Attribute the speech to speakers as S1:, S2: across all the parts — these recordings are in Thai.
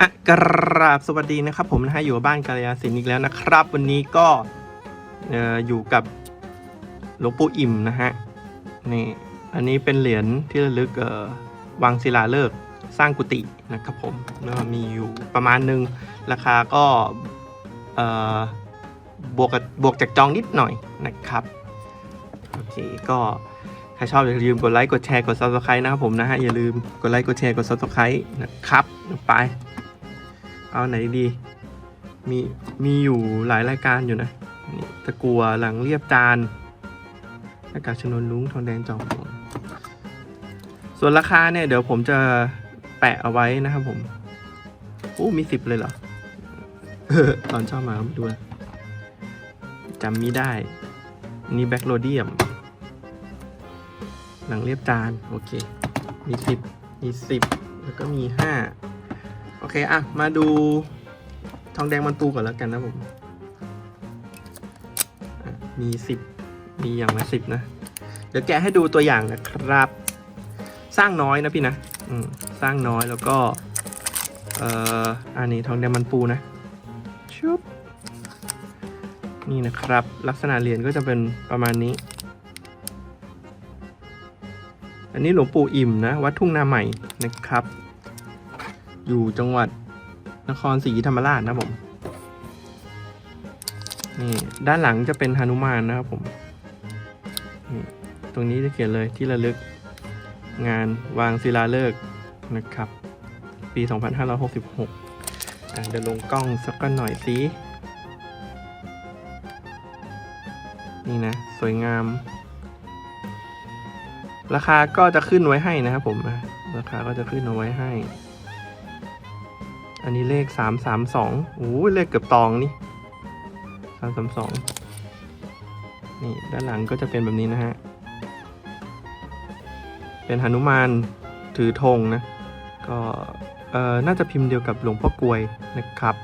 S1: อะกราบสวัสดีนะครับ ผมนะฮะอยู่บ้านกาลยาศิลป์อีกแล้วนะครับ วันนี้ก็เอ่ออยู่กับหลวงปู่อิ่มนะฮะนี่อันนี้เป็นเหรียญที่ระลึกเอ่อวังศิลาฤกษ์สร้างกุฏินะครับผมแล้วมีอยู่ประมาณหนึงราคาก็เอ่อบวกกับบวกจากจองนิดหน่อยนะครับโอเคก็ใครชอบอย่าลืมกดไลค์กดแชร์กด subscribe นะครับผมนะฮะอย่าลืมกดไลค์กดแชร์กด subscribe นะครับไป เอาไหนดี มีมีอยู่หลายรายการอยู่นะนี่ตะกัวหลังเรียบจานหน้ากากชนวนลุงทองแดงจอมส่วนราคาเนี่ยเดี๋ยวผมจะแปะเอาไว้นะครับผมโอ้มีสิบเลยเหรอตอนชอบมาไม่ดูนะจำมีได้นนี่แบ็คโรเดียม หลังเรียบจาน โอเค มีสิบมีสิบแล้วก็มีห้า โอเค อะ มาดูทองแดงมันตูก่อนแล้วกันนะผม มีสิบ มีอย่างละสิบนะ เดี๋ยวแกะให้ดูตัวอย่างนะครับ สร้างน้อยนะพี่นะ อืม สร้างน้อยแล้วก็ เอ่อ อันนี้ทองแดงมันปูนะ ชุบ นี่นะครับ ลักษณะเหรียญก็จะเป็นประมาณนี้ อันนี้หลวงปู่อิ่มนะ วัดทุ่งนาใหม่นะครับ อยู่จังหวัดนครศรีธรรมราชนะผม นี่ด้านหลังจะเป็นหนุมานนะครับผมนี่ตรงนี้จะเขียนเลยที่ระลึกงานวางศิลาฤกษ์นะครับ ปี 2566อะเดี๋ยวลงกล้องสักกันหน่อยสินี่นะ สวยงาม ราคาก็จะขึ้นไว้ให้นะครับผม ราคาก็จะขึ้นเอาไว้ให้ อันนี้เลขสามสามสองโอ้เลขเกือบตองนี่สามสามสองนี่ด้านหลังก็จะเป็นแบบนี้นะฮะ เป็นหนุมานถือธงนะ ก็เอ่อน่าจะพิมพ์เดียวกับหลวงพ่อกลวยนะครับ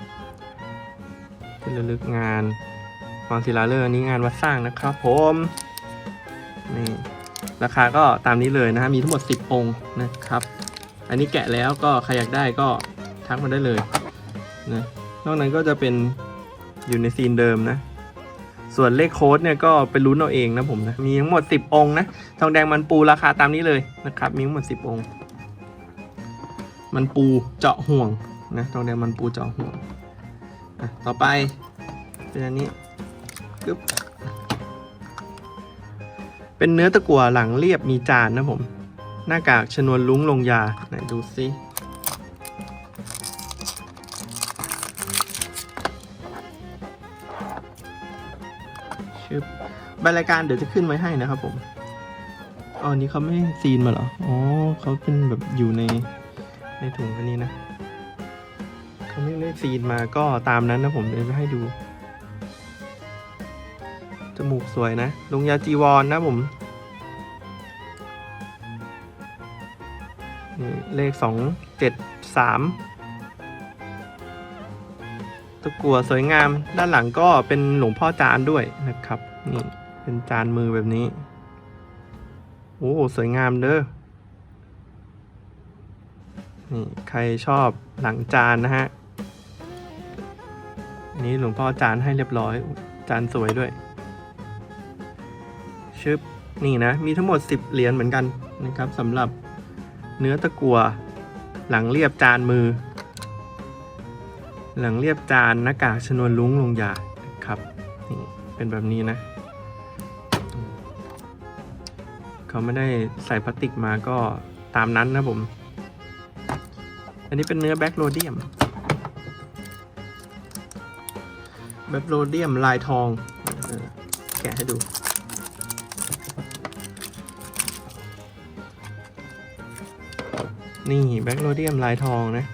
S1: เป็นระลึกงานวังศิลาฤกษ์อันนี้งานวัดสร้างนะครับผมนี่ราคาก็ตามนี้เลยนะฮะ มีทั้งหมด 10 องค์นะครับ อันนี้แกะแล้วก็ใครอยากได้ก็ ทักมาได้เลยนะนอกนั้นก็จะเป็นอยู่ในซีนเดิมนะ ส่วนเลขโค้ดเนี่ยก็ไปลุ้นเอาเองนะผมนะ มีทั้งหมด 10 องค์นะ ทองแดงมันปูราคาตามนี้เลยนะครับ มีทั้งหมด 10 องค์ มันปูเจาะห่วงนะ ทองแดงมันปูเจาะห่วงอะต่อไปเป็นอันนี้กึ๊บเป็นเนื้อตะกั่วหลังเรียบมีจานนะผม หน้ากากชนวนลุ้งลงยาไหนดูซิ ชื่อใบรายการเดี๋ยวจะขึ้นไว้ให้นะครับผมอ๋ออันนี้เขาไม่ซีนมาเหรอ อ๋อเขาเป็นแบบอยู่ในในถุงอันนี้นะเขาไม่ได้ซีนมาก็ตามนั้นนะผมเดี๋ยวจะให้ดู จมูกสวยนะลงยาจีวรนนะผมเลขสองเจ็ดสาม ตะกั่วสวยงาม ด้านหลังก็เป็นหลวงพ่อจานด้วยนะครับ นี่เป็นจานมือแบบนี้ โอ้สวยงามเด้อ นี่ใครชอบหลังจานนะฮะนนี้หลวงพ่อจานให้เรียบร้อย จานสวยด้วย ชึบ นี่นะ มีทั้งหมด 10 เหรียญเหมือนกันนะครับสำหรับเนื้อตะกั่วหลังเรียบจานมือ หลังเรียบจานหน้ากากชนวนลุ้งลงยาครับนี่เป็นแบบนี้นะเขาไม่ได้ใส่พลาสติกมาก็ตามนั้นนะผม อันนี้เป็นเนื้อแบ็กโรเดียมแบ็กโรเดียมลายทองแกะให้ดูนี่แบ็กโรเดียมลายทองนะ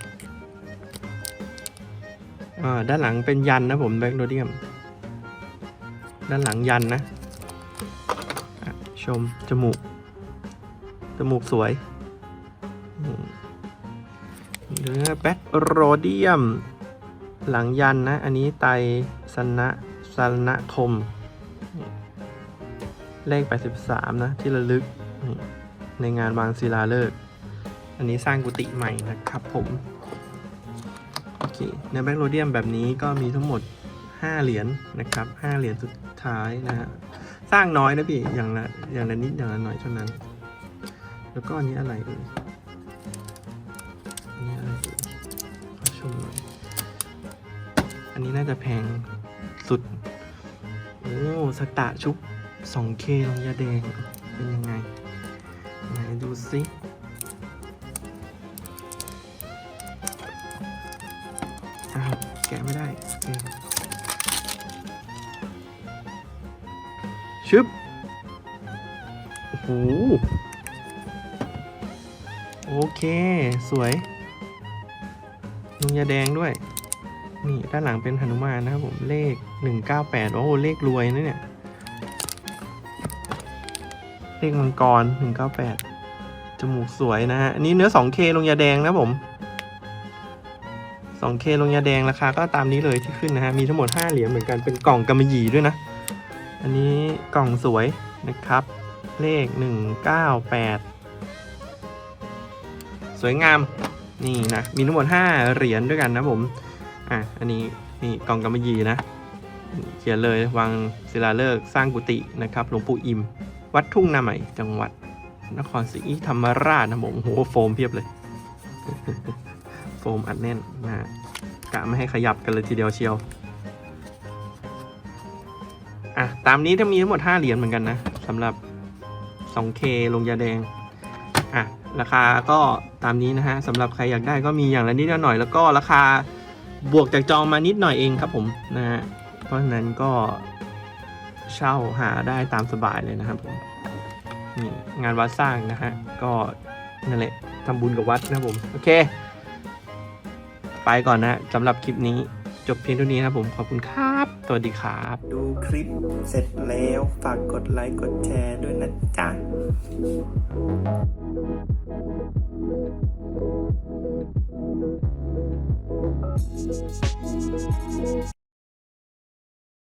S1: ด้านหลังเป็นยันนะผมแบ็กโรเดียม ด้านหลังยันนะ ชม จมูก จมูกสวยเนื้อแบ็กโรเดียม หลังยันนะ อันนี้ไตสนะสนะคม เลข 83 นะ ที่ระลึก ในงานวางศิลาฤกษ์อันนี้สร้างกุฏิใหม่นะครับผม เคในแบงค์โรเดียมแบบนี้ก็มีทั้งหมด 5 เหรียญนะครับ 5 เหรียญสุดท้ายนะฮะสร้างน้อยนะพี่อย่างละอย่างละนิดอย่างละหน่อยเท่านั้น แล้วก็อันนี้อะไรเอ่ยอันนี้อะไรเอ่ยขอชมหน่อยอันนี้น่าจะแพงสุด โอ้สตะชุบ 2K ลงยาแดงเป็นยังไงไหนดูสิะไม่ได้ชึบโอ้โหโอเค สวยลงยาแดงด้วย นี่ ด้านหลังเป็นหนุมานนะครับผมเลข 198 โอ้โหเลขรวยนะเนี่ย เลขมังกร 198 จมูกสวยนะฮะ อันนี้เนื้อ 2K ลงยาแดงนะผม 2K ลงยาแดงราคาก็ตามนี้เลยที่ขึ้นนะฮะ มีทั้งหมด 5 เหรียญเหมือนกัน เป็นกล่องกำมะหยี่ด้วยนะ อันนี้กล่องสวยนะครับ เลข 198 สวยงาม นี่นะ มีทั้งหมด 5 เหรียญด้วยกันนะผม อะ อันนี้นี่กล่องกำมะหยี่นะ เขียนเลยวังศิลาฤกษ์สร้างกุฏินะครับ หลวงปู่อิม วัดทุ่งนาใหม่ จังหวัดนครศรีธรรมราชนะผมโอ้โหโฟมเพียบเลย โฟมอัดแน่นนะกะไม่ให้ขยับกันเลยทีเดียวเชียว อะ ตามนี้ถ้ามีทั้งหมด 5 เหรียญเหมือนกันนะสำหรับ 2K ลงยาแดง อะ ราคาก็ตามนี้นะฮะสำหรับใครอยากได้ก็มีอย่างละนิดละหน่อย แล้วก็ราคาบวกจากจองมานิดหน่อยเองครับผมนะฮะเพราะฉะนั้นก็เช่าหาได้ตามสบายเลยนะครับผมนี่งานวัดสร้างนะฮะก็นั่นแหละทำบุญกับวัดนะผม โอเค ไปก่อนนะสำหรับคลิปนี้จบเพียงเท่านี้นะครับผมขอบคุณครับ สวัสดีครับ ดูคลิปเสร็จแล้วฝากกดไลค์กดแชร์ด้วยนะจ๊ะ